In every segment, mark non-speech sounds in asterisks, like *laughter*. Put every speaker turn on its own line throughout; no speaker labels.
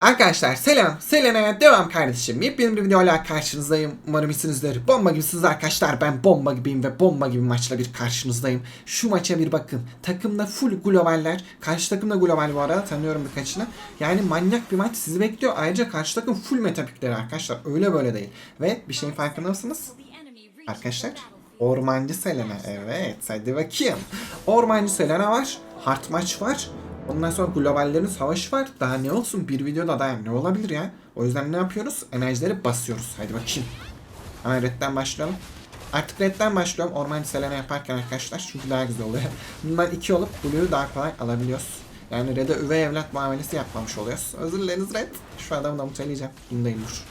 Arkadaşlar selam. Selena'ya devam kardeşim. Yepyeni bir videoyla karşınızdayım. Umarım iyisinizdir. Bomba gibisiniz arkadaşlar. Ben bomba gibiyim ve bomba gibi maçla bir karşınızdayım. Şu maça bir bakın. Takımda full globaller. Karşı takım da global bu arada. Tanıyorum birkaçını. Yani manyak bir maç sizi bekliyor. Ayrıca karşı takım full metapikleri arkadaşlar. Öyle böyle değil. Ve bir şeyin farkında mısınız? Arkadaşlar Ormancı Selena evet hadi bakayım. Ormancı Selena var. Hard maç var. Ondan sonra globallerin savaşı var. Daha ne olsun bir videoda daha ne olabilir ya. O yüzden ne yapıyoruz? Enerjileri basıyoruz. Hadi bakayım. Hemen redden başlayalım. Artık redden başlıyorum Ormancı Selena yaparken arkadaşlar. Çünkü daha güzel oluyor. *laughs* Bundan iki olup Blue'yu daha kolay alabiliyoruz. Yani Red'e üvey evlat muamelesi yapmamış oluyoruz. Özür dileriz Red. Şu adamı da muteleyeceğim. Bundayım dur.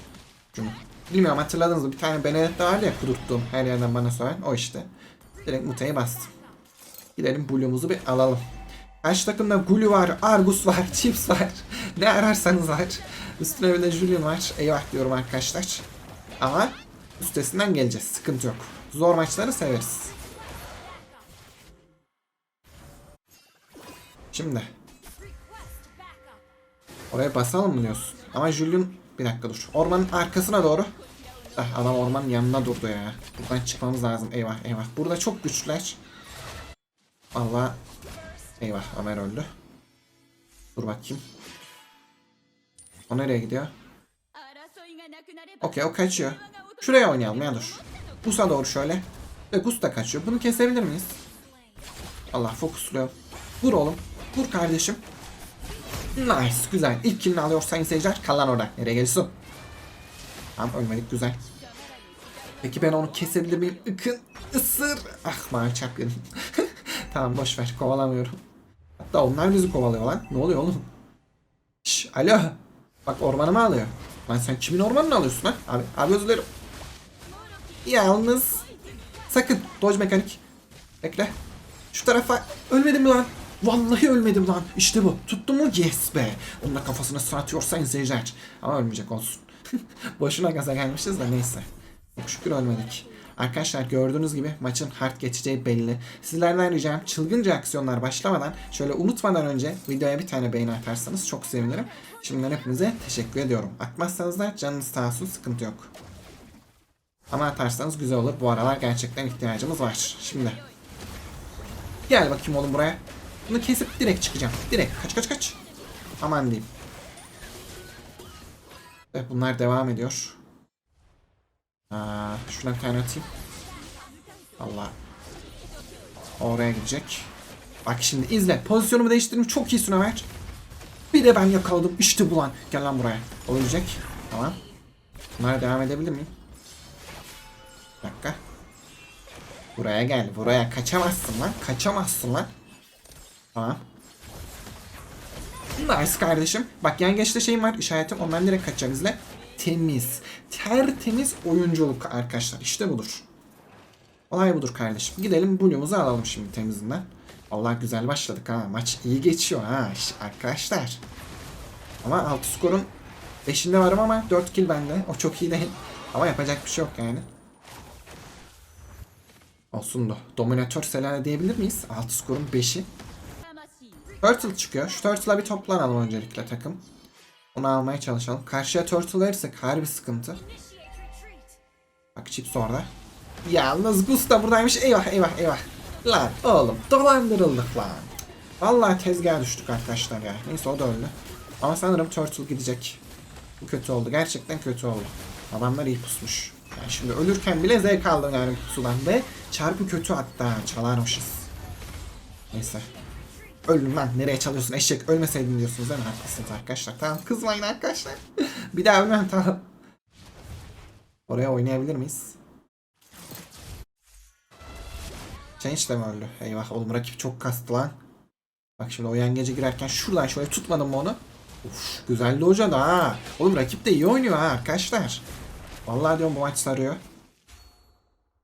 Şunu. Bilmiyorum hatırladınız mı? Bir tane Benedetta vardı ya kudurttuğum her yerden bana soran. O işte. Direkt muteye bastım. Gidelim Blue'umuzu bir alalım. Karşı takımda Gulu var, Argus var, *laughs* Chips var. Ne ararsanız var. Üstüne bir de Julian var. Eyvah diyorum arkadaşlar. Ama üstesinden geleceğiz. Sıkıntı yok. Zor maçları severiz. Şimdi. Oraya basalım mı diyorsun? Ama Julian bir dakika dur. Ormanın arkasına doğru. Ah, adam ormanın yanına durdu ya. Buradan çıkmamız lazım. Eyvah eyvah. Burada çok güçlüler. Allah. Eyvah Ömer öldü. Dur bakayım. O nereye gidiyor? Okey o kaçıyor. Şuraya oynayalım ya dur. Gus'a doğru şöyle. Ve Gus da kaçıyor. Bunu kesebilir miyiz? Allah fokusluyor. Vur oğlum. Vur kardeşim. Nice. Güzel. İlk killini alıyor sayın seyirciler. Kal lan orada. Nereye geliyorsun? Tamam ölmedik. Güzel. Peki ben onu kesebilir miyim? Ikın. ısır. Ah mavi çarpıyordum. *laughs* tamam boş ver. Kovalamıyorum. Hatta onlar bizi kovalıyor lan. Ne oluyor oğlum? Şş, alo. Bak ormanımı alıyor. Lan sen kimin ormanını alıyorsun lan? Abi, abi özür dilerim. Yalnız. Sakın. Dodge mekanik. Bekle. Şu tarafa. Ölmedim mi lan? Vallahi ölmedim lan. İşte bu. Tuttu mu? Yes be. Onun da kafasına sıratıyor sayın seyirciler. Ama ölmeyecek olsun. *laughs* Boşuna gaza gelmişiz de neyse. Çok şükür ölmedik. Arkadaşlar gördüğünüz gibi maçın hard geçeceği belli. Sizlerden ricam çılgınca aksiyonlar başlamadan şöyle unutmadan önce videoya bir tane beğeni atarsanız çok sevinirim. Şimdiden hepinize teşekkür ediyorum. Atmazsanız da canınız sağ olsun sıkıntı yok. Ama atarsanız güzel olur. Bu aralar gerçekten ihtiyacımız var. Şimdi. Gel bakayım oğlum buraya. Bunu kesip direkt çıkacağım. Direkt. Kaç kaç kaç. Aman diyeyim. Evet bunlar devam ediyor. Aa, şuna bir tane atayım. Allah. Oraya gidecek. Bak şimdi izle. Pozisyonumu değiştirdim. Çok iyisin Ömer. Bir de ben yakaladım. İşte bu lan. Gel lan buraya. Olacak. Tamam. Bunlara devam edebilir miyim? Bir dakika. Buraya gel. Buraya kaçamazsın lan. Kaçamazsın lan. Tamam. Nice kardeşim. Bak yengeçte şeyim var. işaretim. Ondan direkt kaçacağım izle. Temiz. Tertemiz oyunculuk arkadaşlar. İşte budur. Olay budur kardeşim. Gidelim Blue'umuzu alalım şimdi temizinden. Allah güzel başladık ha. Maç iyi geçiyor ha işte arkadaşlar. Ama 6 skorun 5'inde varım ama 4 kill bende. O çok iyi değil. Ama yapacak bir şey yok yani. Olsun da. Dominatör Selena diyebilir miyiz? 6 skorun 5'i. Turtle çıkıyor. Şu Turtle'a bir toplanalım öncelikle takım. Onu almaya çalışalım. Karşıya Turtle verirsek harbi sıkıntı. Bak Chips orada. Yalnız Gus da buradaymış. Eyvah eyvah eyvah. Lan oğlum dolandırıldık lan. Vallahi tezgaha düştük arkadaşlar ya. Neyse o da öldü. Ama sanırım Turtle gidecek. Bu kötü oldu. Gerçekten kötü oldu. Adamlar iyi pusmuş. Yani şimdi ölürken bile zevk aldım yani pusudan. Ve çarpı kötü hatta. Çalarmışız. Neyse. Öldüm lan. Nereye çalıyorsun eşek? Ölmeseydin diyorsunuz değil mi? Arkadaşlar. Tamam kızmayın arkadaşlar. *laughs* bir daha ölmem tamam. Oraya oynayabilir miyiz? Change de mi öldü? Eyvah oğlum rakip çok kastı lan. Bak şimdi o yengece girerken şuradan şöyle tutmadım mı onu? Uf güzeldi hoca da ha. Oğlum rakip de iyi oynuyor ha arkadaşlar. Vallahi diyorum bu maç sarıyor.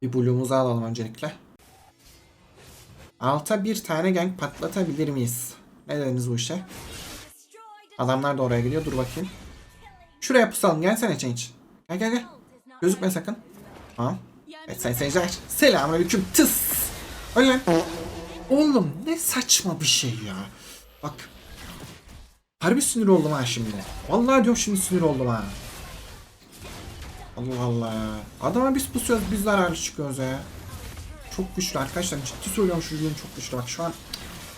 Bir blue'umuzu alalım öncelikle. Alta bir tane gang patlatabilir miyiz? Ne dediniz bu işe? Adamlar da oraya gidiyor. Dur bakayım. Şuraya pusalım. Gelsene Change. Gel gel gel. Gözükme sakın. Tamam. Evet sayın seyirciler. Selamünaleyküm. Tıs. Öyle lan. Oğlum ne saçma bir şey ya. Bak. Harbi sinir oldum ha şimdi. Vallahi diyorum şimdi sinir oldum ha. Allah Allah. Adama biz pusuyoruz biz zararlı çıkıyoruz ya. Çok güçlü arkadaşlar. Ciddi söylüyorum şu oyun çok güçlü. Bak şu an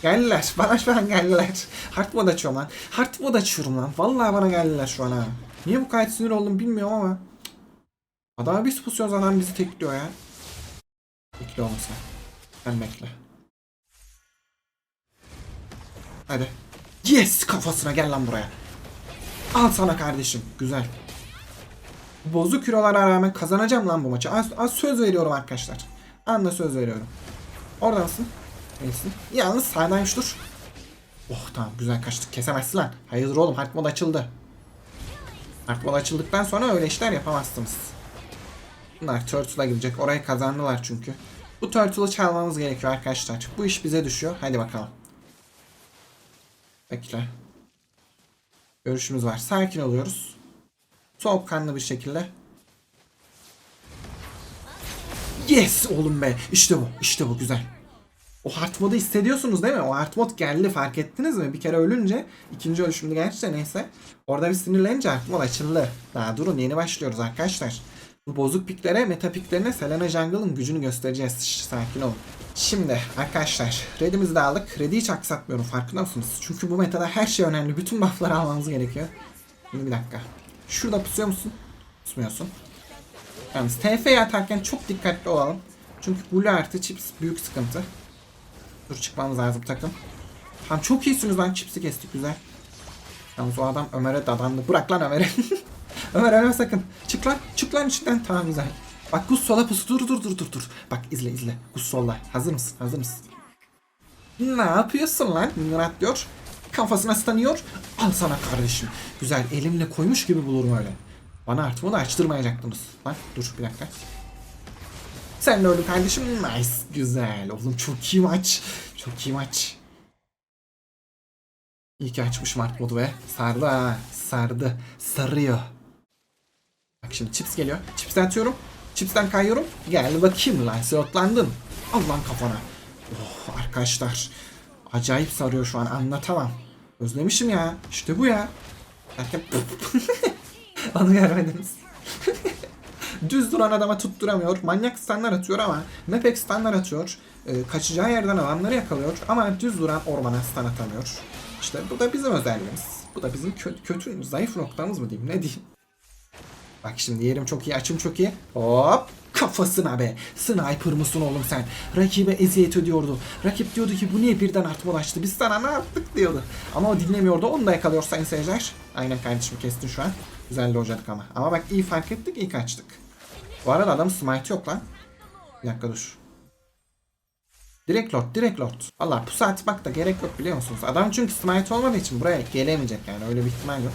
geldiler. *laughs* Bana şu an geldiler. Hard mode açıyorum lan. Hard mode açıyorum lan. Vallahi bana geldiler şu an ha. Niye bu kadar sinir oldum bilmiyorum ama. Adama biz pusuyoruz adam bizi tekliyor ya. Bekle olmasa. Sen bekle. Hadi. Yes kafasına gel lan buraya. Al sana kardeşim. Güzel. Bozuk kilolara rağmen kazanacağım lan bu maçı. Az, az söz veriyorum arkadaşlar. Anda söz veriyorum. Orada mısın? Neysin? Yalnız sağdaymış dur. Oh tamam güzel kaçtık. Kesemezsin lan. Hayırdır oğlum hard mod açıldı. Hard mod açıldıktan sonra öyle işler yapamazsınız. Bunlar Turtle'a gidecek. Orayı kazandılar çünkü. Bu Turtle'ı çalmamız gerekiyor arkadaşlar. Bu iş bize düşüyor. Hadi bakalım. Bekle. Görüşümüz var. Sakin oluyoruz. Soğukkanlı bir şekilde. Yes oğlum be. İşte bu. İşte bu güzel. O hard modu hissediyorsunuz değil mi? O hard mod geldi fark ettiniz mi? Bir kere ölünce ikinci ölüşümde gerçi de neyse. Orada bir sinirlenince hard mod açıldı. Daha durun yeni başlıyoruz arkadaşlar. Bu bozuk piklere, meta piklerine Selena Jungle'ın gücünü göstereceğiz. Şş, sakin olun. Şimdi arkadaşlar Red'imizi de aldık. Red'i hiç aksatmıyorum farkında mısınız? Çünkü bu metada her şey önemli. Bütün buff'ları almanız gerekiyor. Şimdi bir dakika. Şurada pusuyor musun? Pusmuyorsun. Yalnız TF'yi atarken çok dikkatli olalım. Çünkü Blue artı Chips büyük sıkıntı. Dur çıkmamız lazım takım. Tamam çok iyisiniz lan Chips'i kestik güzel. Yalnız o adam Ömer'e dadandı. Bırak lan Ömer'i. *laughs* Ömer ölme sakın. Çık lan. Çık lan içinden. Tamam güzel. Bak Gus sola pusu. Dur dur dur dur dur. Bak izle izle. Gus solla. Hazır mısın? Hazır mısın? Ne yapıyorsun lan? Murat diyor. Kafasına stanıyor. Al sana kardeşim. Güzel. Elimle koymuş gibi bulurum öyle. Bana artık bunu açtırmayacaktınız. Lan dur bir dakika. Sen de öldün kardeşim. Nice. Güzel. Oğlum çok iyi maç. Çok iyi maç. İyi ki açmışım art modu ve sardı ha. Sardı. Sarıyor. Bak şimdi chips geliyor. Chips'ten atıyorum. Chips'ten kayıyorum. Gel bakayım lan. Slotlandın. Al lan kafana. Oh arkadaşlar. Acayip sarıyor şu an. Anlatamam. Özlemişim ya. İşte bu ya. Derken *laughs* *laughs* Onu görmediniz. *laughs* Düz duran adama tutturamıyor. Manyak stunlar atıyor ama Mepek stunlar atıyor. Ee, kaçacağı yerden alanları yakalıyor. Ama düz duran ormana stun atamıyor. İşte bu da bizim özelliğimiz. Bu da bizim kö- kötü, zayıf noktamız mı diyeyim ne diyeyim. Bak şimdi yerim çok iyi, açım çok iyi. Hop! Kafasına be. Sniper mısın oğlum sen? Rakibe eziyet ediyordu. Rakip diyordu ki bu niye birden artma? Biz sana ne yaptık diyordu. Ama o dinlemiyordu. Onu da yakalıyor sayın seyirciler. Aynen kardeşim kestin şu an. Güzel lojadık ama. Ama bak iyi fark ettik, iyi kaçtık. Bu arada adam smite yok lan. Bir dakika dur. Direkt lord, direkt lord. Valla pusu atmak da gerek yok biliyor musunuz? Adam çünkü smite olmadığı için buraya gelemeyecek yani öyle bir ihtimal yok.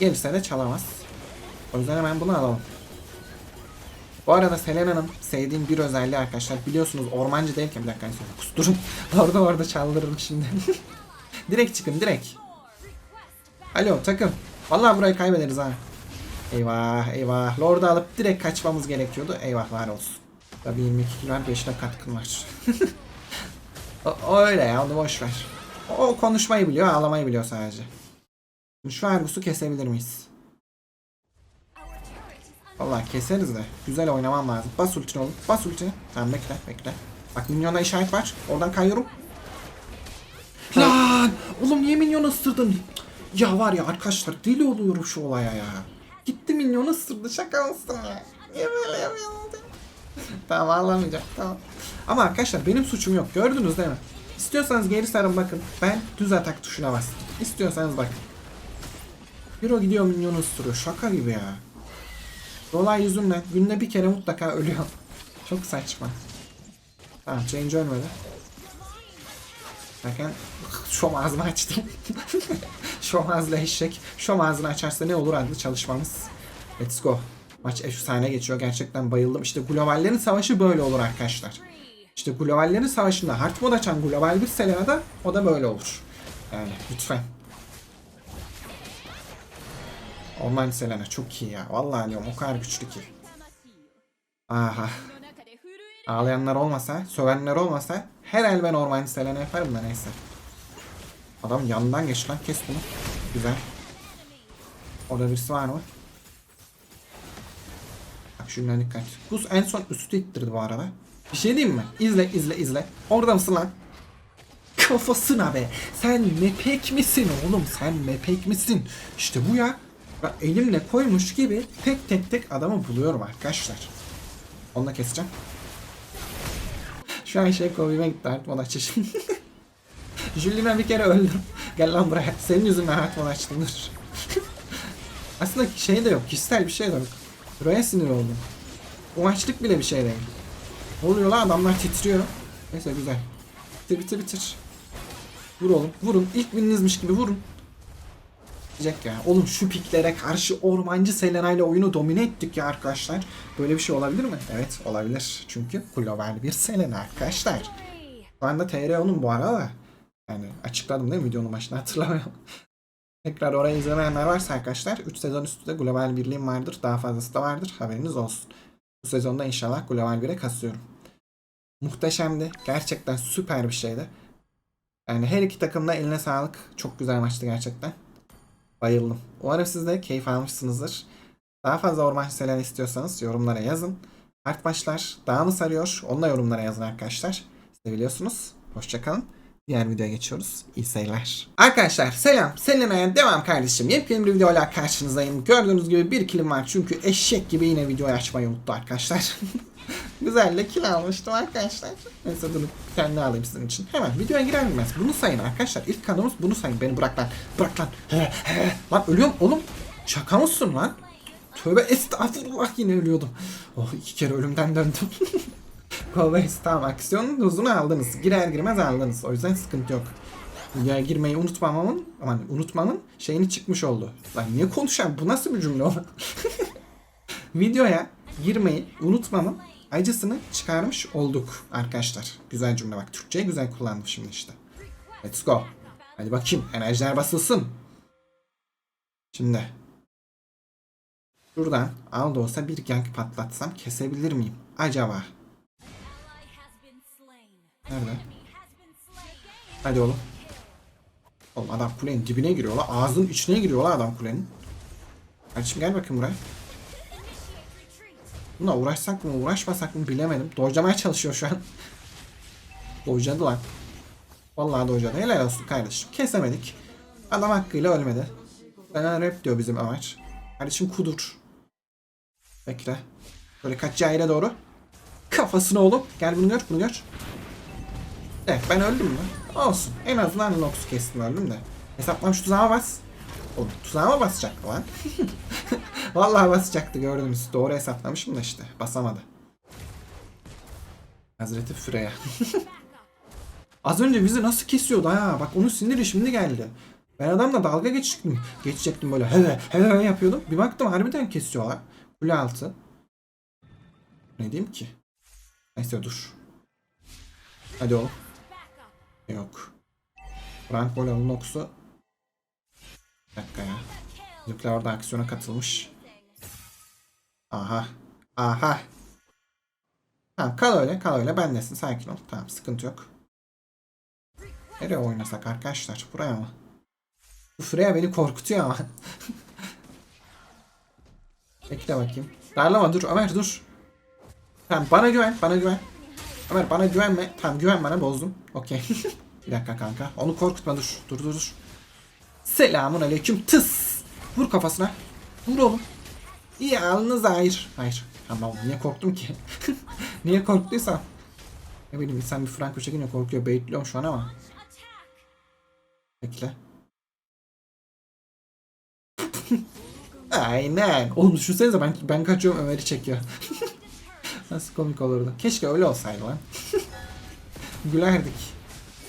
Gelirse de çalamaz. O yüzden hemen bunu alalım. Bu arada Selena'nın sevdiğim bir özelliği arkadaşlar biliyorsunuz ormancı değilken bir dakika sonra kusturun. *laughs* orada orada çaldırırım şimdi. *laughs* direkt çıkın direkt. Alo takım. Vallahi burayı kaybederiz ha. Eyvah eyvah. Lord'u alıp direkt kaçmamız gerekiyordu. Eyvahlar olsun. Tabii 22 kilo 5'te katkın var. *laughs* öyle ya onu boş ver. O konuşmayı biliyor ağlamayı biliyor sadece. Şu Argus'u kesebilir miyiz? Vallahi keseriz de. Güzel oynamam lazım. Bas ultini oğlum. Bas ultini. Tamam bekle bekle. Bak minyona işaret var. Oradan kayıyorum. Lan! Oğlum niye minyonu ısırdın? Ya var ya arkadaşlar deli oluyorum şu olaya ya. Gitti minyonu ısırdı. Şaka mısın ya? Niye böyle *laughs* tamam ağlamayacağım. Tamam. Ama arkadaşlar benim suçum yok. Gördünüz değil mi? İstiyorsanız geri sarın bakın. Ben düz atak tuşuna bastım. İstiyorsanız bakın. Hero gidiyor minyonu ısırıyor. Şaka gibi ya. Olay yüzünden günde bir kere mutlaka ölüyor. Çok saçma. Tamam Change ölmedi. Derken şom ağzını açtım. *laughs* şom ağzıyla eşek. Şom ağzını açarsa ne olur adlı çalışmamız. Let's go. Maç efsane geçiyor. Gerçekten bayıldım. İşte globallerin savaşı böyle olur arkadaşlar. İşte globallerin savaşında hard mod açan global bir Selena'da o da böyle olur. Yani lütfen. Online Selena çok iyi ya. Vallahi diyorum o kadar güçlü ki. Aha. Ağlayanlar olmasa, sövenler olmasa her el ben Orman Selena yaparım da neyse. Adam yandan geç lan kes bunu. Güzel. Orada birisi var mı? Bak şundan dikkat. Gus en son üstü ittirdi bu arada. Bir şey diyeyim mi? İzle izle izle. Orada mısın lan? Kafasına be. Sen mepek misin oğlum? Sen mepek misin? İşte bu ya. Ben elimle koymuş gibi tek tek tek adamı buluyorum arkadaşlar. Onu da keseceğim. Şu an şey komiğime gitti Art Monarch'ı şimdi. Julien'e bir kere öldüm. *laughs* Gel lan buraya. Senin yüzünden Art Monarch'tım dur. *laughs* Aslında şey de yok. Kişisel bir şey de yok. Buraya sinir oldum. O maçlık bile bir şey değil. Ne oluyor lan adamlar titriyor. Neyse güzel. Bitir bitir bitir. Vur oğlum. Vurun. İlk birinizmiş gibi vurun. Diyecek ya. Oğlum şu piklere karşı ormancı Selena ile oyunu domine ettik ya arkadaşlar. Böyle bir şey olabilir mi? Evet olabilir. Çünkü global bir Selena arkadaşlar. Şu anda TR onun bu arada da. Yani açıkladım değil mi videonun başında *laughs* hatırlamıyorum. Tekrar orayı izlemeyenler varsa arkadaşlar 3 sezon üstü de global birliğim vardır. Daha fazlası da vardır. Haberiniz olsun. Bu sezonda inşallah global 1'e kasıyorum. Muhteşemdi. Gerçekten süper bir şeydi. Yani her iki takım da eline sağlık. Çok güzel maçtı gerçekten. Bayıldım. Umarım siz de keyif almışsınızdır. Daha fazla orman selen istiyorsanız yorumlara yazın. Art maçlar daha mı sarıyor? Onu da yorumlara yazın arkadaşlar. Seviliyorsunuz. Hoşçakalın. Diğer videoya geçiyoruz. İyi seyirler. Arkadaşlar selam. Selina'ya devam kardeşim. Yepyeni bir videoyla karşınızdayım. Gördüğünüz gibi bir kilim var. Çünkü eşek gibi yine videoyu açmayı unuttu arkadaşlar. *laughs* Güzel de kill almıştım arkadaşlar. Neyse dur bir tane alayım sizin için. Hemen videoya girer girmez. Bunu sayın arkadaşlar. İlk kanalımız bunu sayın. Beni bırak lan. Bırak lan. Lan ölüyorum oğlum. Şaka mısın lan? Tövbe estağfurullah yine ölüyordum. Oh iki kere ölümden döndüm. *laughs* Kovays tamam aksiyonun hızını aldınız. Girer girmez aldınız. O yüzden sıkıntı yok. Videoya girmeyi unutmamamın, aman unutmamın şeyini çıkmış oldu. Lan niye konuşan? Bu nasıl bir cümle o? *laughs* Videoya girmeyi unutmamın acısını çıkarmış olduk arkadaşlar. Güzel cümle bak. Türkçeyi güzel kullandım şimdi işte. Let's go. Hadi bakayım. Enerjiler basılsın. Şimdi. Şuradan al da olsa bir gank patlatsam kesebilir miyim? Acaba? Nerede? Hadi oğlum. Oğlum adam kulenin dibine giriyor la. Ağzının içine giriyor la adam kulenin. Kardeşim gel bakayım buraya. Bununla uğraşsak mı uğraşmasak mı bilemedim. Dojlamaya çalışıyor şu an. *laughs* Dojladı lan. Vallahi dojladı. Helal olsun kardeşim. Kesemedik. Adam hakkıyla ölmedi. Bana rap diyor bizim Ömer. Kardeşim kudur. Bekle. Böyle kaçacağı yere doğru. Kafasına oğlum. Gel bunu gör bunu gör. Evet ben öldüm mü? Olsun. En azından Nox'u kestim öldüm de. Hesaplamış tuzağa bas. O tuzağıma basacaktı lan. *laughs* Vallahi basacaktı gördünüz. Doğru hesaplamışım da işte. Basamadı. Hazreti Freya. *laughs* Az önce bizi nasıl kesiyordu ha? Bak onun siniri şimdi geldi. Ben adamla dalga geçecektim. Geçecektim böyle hele hele yapıyordum. Bir baktım harbiden kesiyorlar. Kule altı. Ne diyeyim ki? Neyse dur. Hadi oğlum. Yok. Frank Bola'nın Nox'u. Bir dakika ya. Bizimkiler orada aksiyona katılmış. Aha. Aha. Tamam kal öyle kal öyle bendesin sakin ol. Tamam sıkıntı yok. Nereye oynasak arkadaşlar? Buraya mı? Bu Freya beni korkutuyor ama. *laughs* Bekle bakayım. Darlama dur Ömer dur. Tamam bana güven bana güven. Ömer bana güvenme. Tamam güven bana bozdum. Okey. *laughs* bir dakika kanka. Onu korkutma dur. Dur dur dur. Selamun aleyküm tıs. Vur kafasına. Vur oğlum. Yalnız hayır. Hayır. Tamam niye korktum ki? *laughs* niye korktuysam. Ne bileyim insan bir Franco çekince korkuyor. Baitliyorum şu an ama. Bekle. *laughs* Aynen. Oğlum düşünsenize ben, ben kaçıyorum Ömer'i çekiyor. Nasıl komik olurdu. Keşke öyle olsaydı lan. *laughs* Gülerdik.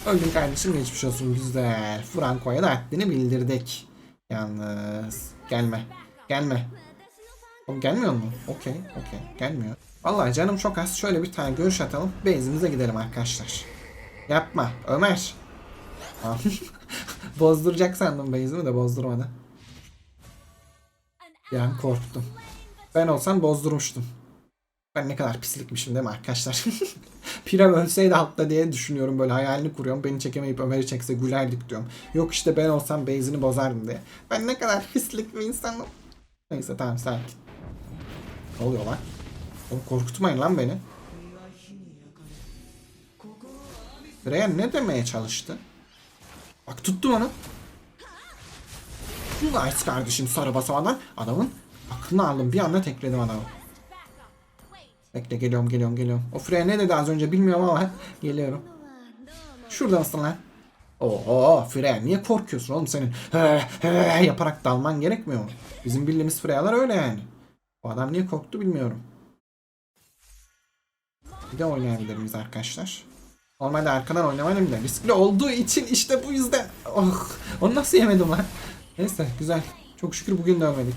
Öldün kardeşim geçmiş olsun güzel. Franco'ya da haddini bildirdik. Yalnız gelme. Gelme. Oğlum gelmiyor mu? Okey, okey. Gelmiyor. Vallahi canım çok az. Şöyle bir tane görüş atalım. Base'imize gidelim arkadaşlar. Yapma. Ömer. *laughs* Bozduracak sandım base'imi de bozdurmadı. Yani korktum. Ben olsam bozdurmuştum. Ben ne kadar pislikmişim değil mi arkadaşlar? *laughs* Pirem ölseydi altta diye düşünüyorum böyle hayalini kuruyorum. Beni çekemeyip Ömer'i çekse gülerdik diyorum. Yok işte ben olsam base'ini bozardım diye. Ben ne kadar pislik bir insanım. Neyse tamam sakin. Ne oluyor lan? Oğlum korkutmayın lan beni. Freya ne demeye çalıştı? Bak tuttum onu. Nice kardeşim sarı basamadan adamın aklını aldım. Bir anda tekledim adamı. Bekle geliyorum geliyorum geliyorum. O Freya ne dedi az önce bilmiyorum ama geliyorum. Şurada mısın lan? Oo Freya niye korkuyorsun oğlum senin yaparak dalman gerekmiyor mu? Bizim bildiğimiz Freya'lar öyle yani. O adam niye korktu bilmiyorum. Bir de oynayabilir miyiz arkadaşlar? Normalde arkadan oynamayla bile riskli olduğu için işte bu yüzden. Oh, onu nasıl yemedim lan? Neyse güzel. Çok şükür bugün de ölmedik.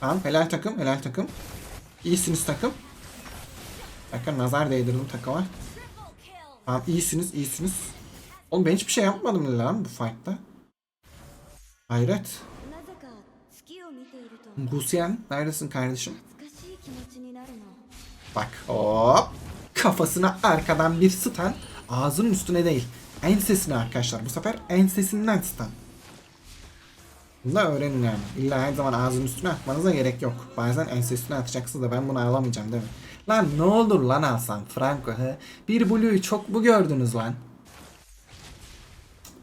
Tamam helal takım helal takım. İyisiniz takım. Bakın nazar değdirdim takıma. Tamam iyisiniz iyisiniz. Oğlum ben hiçbir şey yapmadım lan bu fight'ta. Hayret. Gusian neredesin kardeşim? Bak hop. Kafasına arkadan bir stun. Ağzının üstüne değil. Ensesine arkadaşlar. Bu sefer ensesinden stun. Bunu da öğrenin yani. İlla her zaman ağzının üstüne atmanıza gerek yok. Bazen ensesine atacaksınız da ben bunu alamayacağım değil mi? Lan ne olur lan alsam Franco he. Bir Blue'yu çok mu gördünüz lan?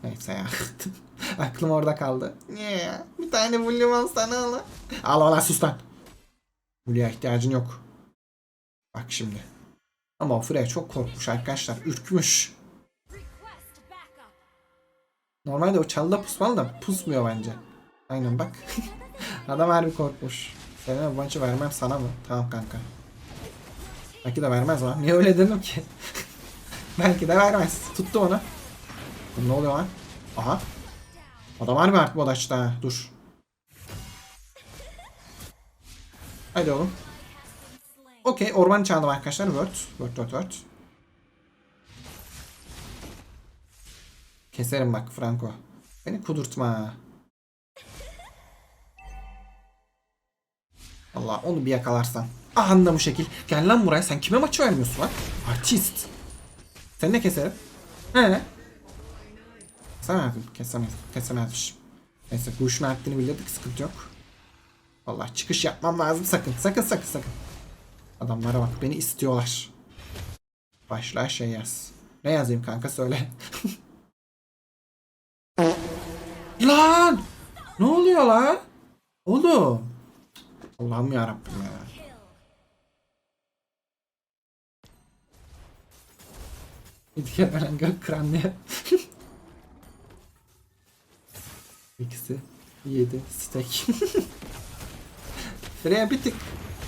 Neyse ya. *laughs* Aklım orada kaldı. Niye ya? Bir tane Blue'm alsana ala. Al al sus lan. Blue'ya ihtiyacın yok. Bak şimdi. Ama o Freya çok korkmuş arkadaşlar. Ürkmüş. Normalde o çalıda pusmalı da pusmuyor bence. Aynen bak. *laughs* Adam harbi korkmuş. Senin bu maçı vermem sana mı? Tamam kanka. Belki de vermez lan. Niye öyle dedim ki? *laughs* Belki de vermez. Tuttu onu. Ne oluyor lan? Aha. Adam harbi artık bodaçta ha. Dur. Hadi oğlum. Okey orman çaldım arkadaşlar. Word. Word word word. Keserim bak Franco. Beni kudurtma. Allah onu bir yakalarsan. Ahanda bu şekil. Gel lan buraya sen kime maçı vermiyorsun lan? Artist. Sen de keserim. He. Kesemezdim. Kesemezdim. Kesemezmişim. Neyse bu işin haddini bildirdik sıkıntı yok. Vallahi çıkış yapmam lazım sakın. Sakın sakın sakın. Adamlara bak beni istiyorlar. Başla şey yaz. Ne yazayım kanka söyle. *laughs* lan! Ne oluyor lan? Oğlum. Allah'ım yarabbim ya. İlke veren gök diye. *laughs* İkisi yedi steak. *laughs* Freya bir tık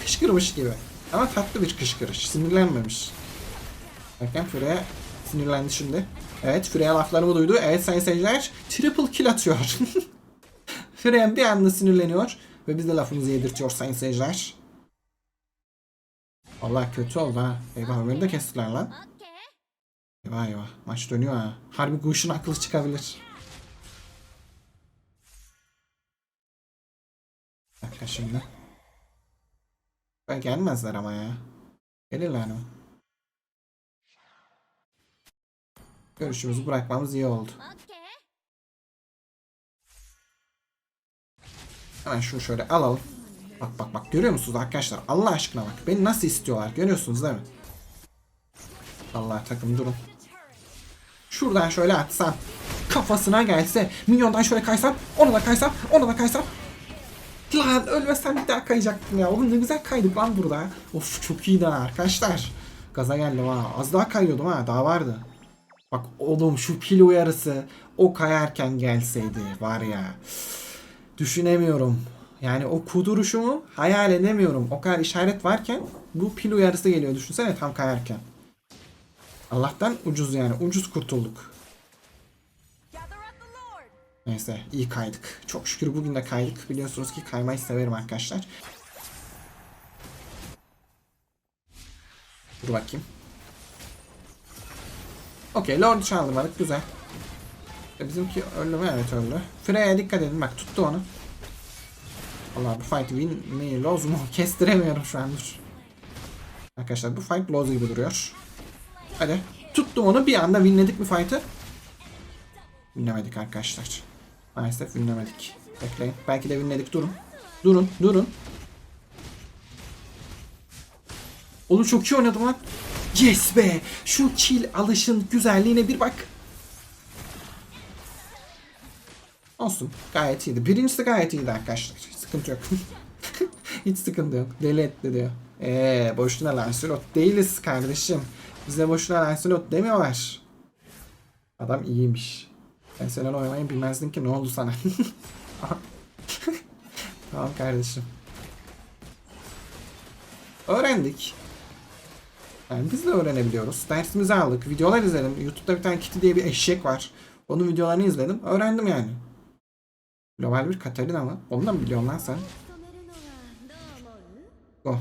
kışkırmış gibi. Ama tatlı bir kışkırış. Sinirlenmemiş. Bakın Freya sinirlendi şimdi. Evet Freya laflarımı duydu. Evet sayın seyirciler triple kill atıyor. *laughs* Freya bir anda sinirleniyor. Ve biz de lafımızı yedirtiyor sayın seyirciler. Allah kötü oldu ha. Eyvah beni de kestiler lan. Eyvah eyvah. Maç dönüyor ha. Harbi Guş'un aklı çıkabilir. Bir dakika şimdi. Ben gelmezler ama ya. Gelirler mi? Görüşümüzü bırakmamız iyi oldu. Hemen şunu şöyle alalım. Bak bak bak görüyor musunuz arkadaşlar? Allah aşkına bak. Beni nasıl istiyorlar görüyorsunuz değil mi? Allah takım durun. Şuradan şöyle atsam. Kafasına gelse. Minyondan şöyle kaysam. Ona da kaysam. Ona da kaysam. Lan ölmesem bir daha kayacaktım ya. Oğlum ne güzel kaydık lan burada. Of çok iyiydi ha arkadaşlar. Gaza geldim ha. Az daha kayıyordum ha. Daha vardı. Bak oğlum şu pil uyarısı o kayarken gelseydi var ya. Düşünemiyorum. Yani o kuduruşumu hayal edemiyorum. O kadar işaret varken bu pil uyarısı geliyor. Düşünsene tam kayarken. Allah'tan ucuz yani. Ucuz kurtulduk. Neyse iyi kaydık. Çok şükür bugün de kaydık. Biliyorsunuz ki kaymayı severim arkadaşlar. Dur bakayım. Okey Lord'u çaldırmadık. Güzel. E bizimki öldü mü? Evet öldü. Freya'ya dikkat edin. Bak tuttu onu. Allah bu fight win mi loz mu? *laughs* Kestiremiyorum şu an dur. Arkadaşlar bu fight loz gibi duruyor. Hadi. Tuttum onu bir anda winledik mi fight'ı? Winlemedik arkadaşlar. Maalesef winlemedik. Bekleyin. Belki de winledik. Durun. Durun. Durun. Oğlum çok iyi oynadım lan. Yes be. Şu chill alışın güzelliğine bir bak. Olsun. Gayet iyiydi. Birincisi gayet iyiydi arkadaşlar. Sıkıntı yok. *laughs* Hiç sıkıntı yok. Deli etti diyor. Eee boşuna Lancelot değiliz kardeşim. Bize boşuna Lancelot demiyorlar. Adam iyiymiş. Lancelot oynamayı bilmezdin ki ne oldu sana? *laughs* tamam kardeşim. Öğrendik. Yani biz de öğrenebiliyoruz. Dersimizi aldık. Videolar izledim. Youtube'da bir tane Kitty diye bir eşek var. Onun videolarını izledim. Öğrendim yani. Global bir Katarina mı? Onu da mı biliyorsun lan sen? Go.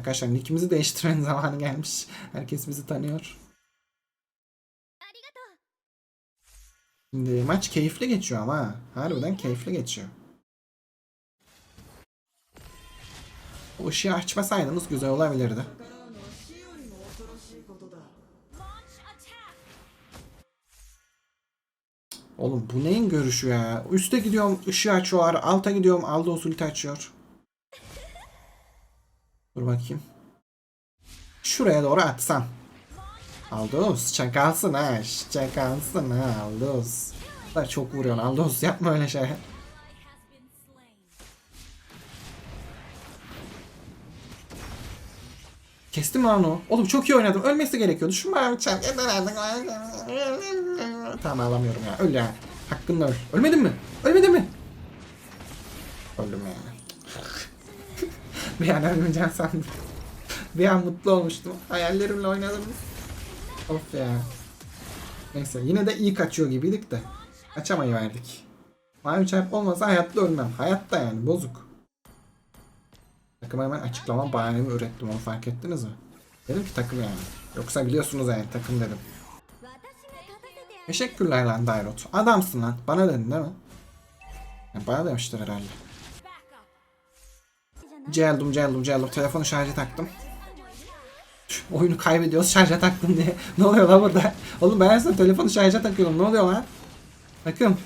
Arkadaşlar nickimizi değiştirmenin *laughs* zamanı gelmiş. Herkes bizi tanıyor. Şimdi maç keyifli geçiyor ama ha. Harbiden keyifli geçiyor. O ışığı açmasaydınız güzel olabilirdi. Oğlum bu neyin görüşü ya? Üste gidiyorum ışığı açıyorlar. Alta gidiyorum alda ulti açıyor. Dur bakayım. Şuraya doğru atsam. Aldous çakalsın ha. şş, Çakalsın ha Aldous. Da çok vuruyorsun Aldous yapma öyle şey. Kestim lan o. Oğlum çok iyi oynadım. Ölmesi gerekiyordu. Şu mavi çark. Tamam alamıyorum ya. Öl ya. Hakkında öl. Ölmedin mi? Ölmedin mi? Öldüm ya. Bir an ölmeyeceğim sandım. bir an mutlu olmuştum. Hayallerimle oynadım. Of ya. Neyse yine de iyi kaçıyor gibiydik de. Kaçamayı verdik. Mavi çarp olmasa hayatta ölmem. Hayatta yani bozuk. Takıma hemen açıklama bahanemi ürettim onu fark ettiniz mi? Dedim ki takım yani. Yoksa biliyorsunuz yani takım dedim. Teşekkürler lan Dairot. Adamsın lan. Bana dedin değil mi? Yani bana demiştir herhalde. Geldim geldim geldim. Telefonu şarja taktım. Oyunu kaybediyoruz şarja taktım diye. *laughs* ne oluyor lan burada? Oğlum ben aslında telefonu şarja takıyorum. Ne oluyor lan? Bakın.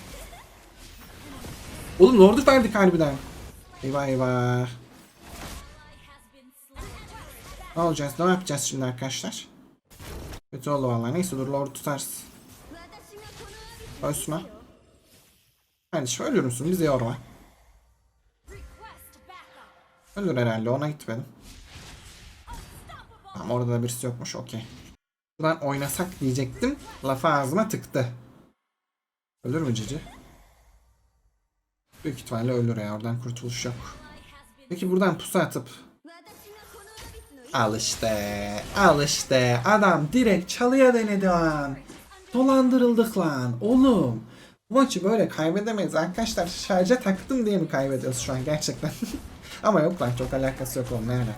Oğlum lorduk verdik harbiden. Eyvah eyvah. Ne olacağız? Ne yapacağız şimdi arkadaşlar? Kötü oldu vallahi. Neyse dur lord tutarız. Ölsün ha. Kardeşim ölüyor musun? Bizi yorma. Ölür herhalde ona gitmedim. Tamam orada da birisi yokmuş okey. Buradan oynasak diyecektim. Lafa ağzıma tıktı. Ölür mü Cici? Büyük ihtimalle ölür ya oradan kurtuluş yok. Peki buradan pusu atıp Al işte, al işte. Adam direkt çalıya denedi lan. Dolandırıldık lan oğlum. Bu maçı böyle kaybedemeyiz arkadaşlar. Şarja taktım diye mi kaybediyoruz şu an gerçekten? *laughs* Ama yok lan çok alakası yok ne alaka.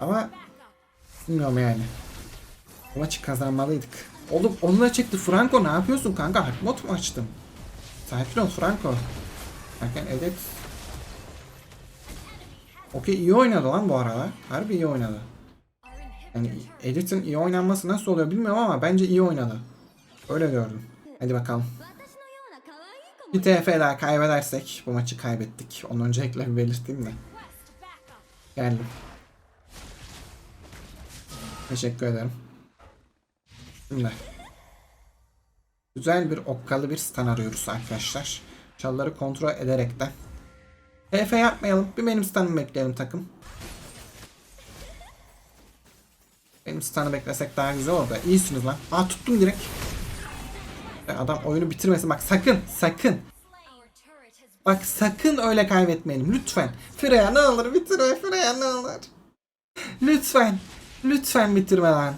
Ama bilmiyorum yani. Bu maçı kazanmalıydık. Oğlum onunla çıktı. Franco ne yapıyorsun kanka? Hard mod mu açtın? Sakin ol Franco. Erken edit. Okey iyi oynadı lan bu arada. Harbi iyi oynadı. Yani Edith'in iyi oynanması nasıl oluyor bilmiyorum ama bence iyi oynadı. Öyle gördüm. Hadi bakalım. Bir TF daha kaybedersek bu maçı kaybettik. Onu öncelikle bir belirteyim de. Geldim. Teşekkür ederim. Şimdi. Güzel bir okkalı bir stun arıyoruz arkadaşlar. Çalıları kontrol ederekten. TF yapmayalım. Bir benim stun'ımı bekleyelim takım. Benim stun'ı beklesek daha güzel olur da. İyisiniz lan. Aa tuttum direkt. Ya Adam oyunu bitirmesin. Bak sakın sakın. Bak sakın öyle kaybetmeyelim. Lütfen. Freya ne olur bitirme. Freya ne olur. Lütfen. Lütfen bitirme lan.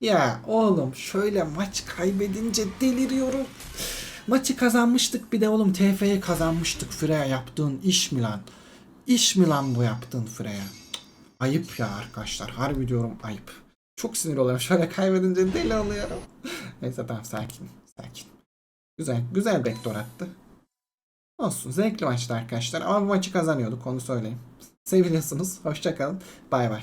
Ya oğlum şöyle maç kaybedince deliriyorum. Maçı kazanmıştık bir de oğlum TF'yi kazanmıştık. Freya yaptığın iş mi lan? İş mi lan bu yaptığın Freya? Ayıp ya arkadaşlar. Harbi diyorum ayıp. Çok sinir oluyorum. Şöyle kaybedince deli oluyorum. Neyse tamam sakin. Sakin. Güzel. Güzel backdoor attı. Olsun. Zevkli maçtı arkadaşlar. Ama bu maçı kazanıyorduk. Onu söyleyeyim. Seviliyorsunuz. Hoşçakalın. Bay bay.